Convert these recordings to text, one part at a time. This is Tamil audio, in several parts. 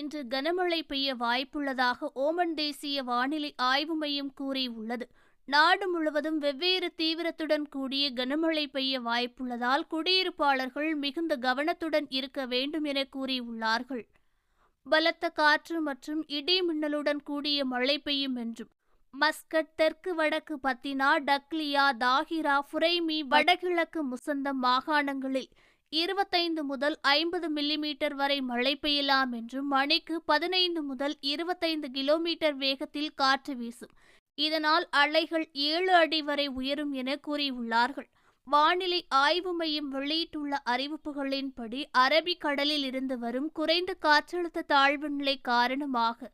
இன்று கனமழை பெய்ய வாய்ப்புள்ளதாக ஓமன் தேசிய வானிலை ஆய்வு மையம் கூறியுள்ளது. நாடு முழுவதும் வெவ்வேறு தீவிரத்துடன் கூடிய கனமழை பெய்ய வாய்ப்புள்ளதால் குடியிருப்பாளர்கள் மிகுந்த கவனத்துடன் இருக்க வேண்டும் என கூறியுள்ளார்கள். பலத்த காற்று மற்றும் இடி மின்னலுடன் கூடிய மழை பெய்யும் என்றும் மஸ்கட் தெற்கு வடக்கு பத்தினா டக்லியா தாகிரா ஃபுரைமி வடகிழக்கு முசந்தம் மாகாணங்களில் இருபத்தைந்து முதல் ஐம்பது மில்லிமீட்டர் வரை மழை பெய்யலாம் என்றும் மணிக்கு பதினைந்து முதல் இருபத்தைந்து கிலோமீட்டர் வேகத்தில் காற்று வீசும். இதனால் அலைகள் ஏழு அடி வரை உயரும் என கூறியுள்ளார்கள். வானிலை ஆய்வு மையம் வெளியிட்டுள்ள அறிவிப்புகளின்படி அரபிக்கடலில் இருந்து வரும் குறைந்த காற்றழுத்த தாழ்வு நிலை காரணமாக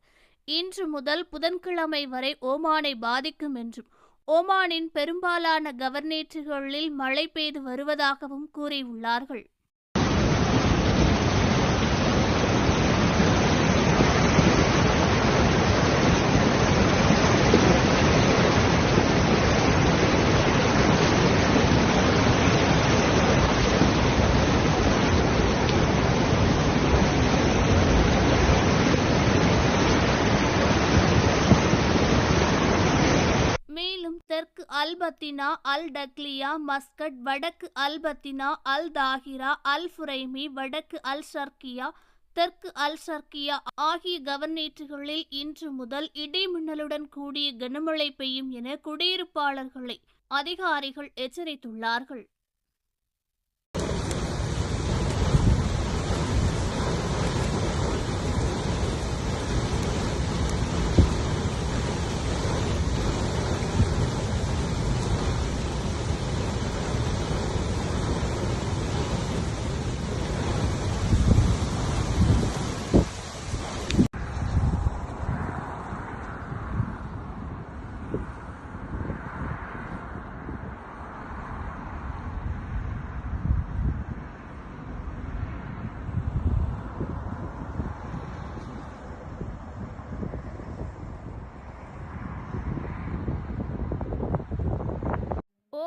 இன்று முதல் புதன்கிழமை வரை ஓமானை பாதிக்கும் என்றும் ஓமானின் பெரும்பாலான கவர்னேட்டுகளில் மழை பெய்து வருவதாகவும் கூறியுள்ளார்கள். அல்பத்தினா அல் டக்லியா மஸ்கட் வடக்கு அல்பத்தினா அல் தாகிரா அல் ஃபுரைமி வடக்கு அல் ஷர்கியா தெற்கு அல் ஷர்கியா ஆகிய கவர்னேட்டுகளில் இன்று முதல் இடிமின்னலுடன் கூடிய கனமழை பெய்யும் என குடியிருப்பாளர்களை அதிகாரிகள் எச்சரித்துள்ளார்கள்.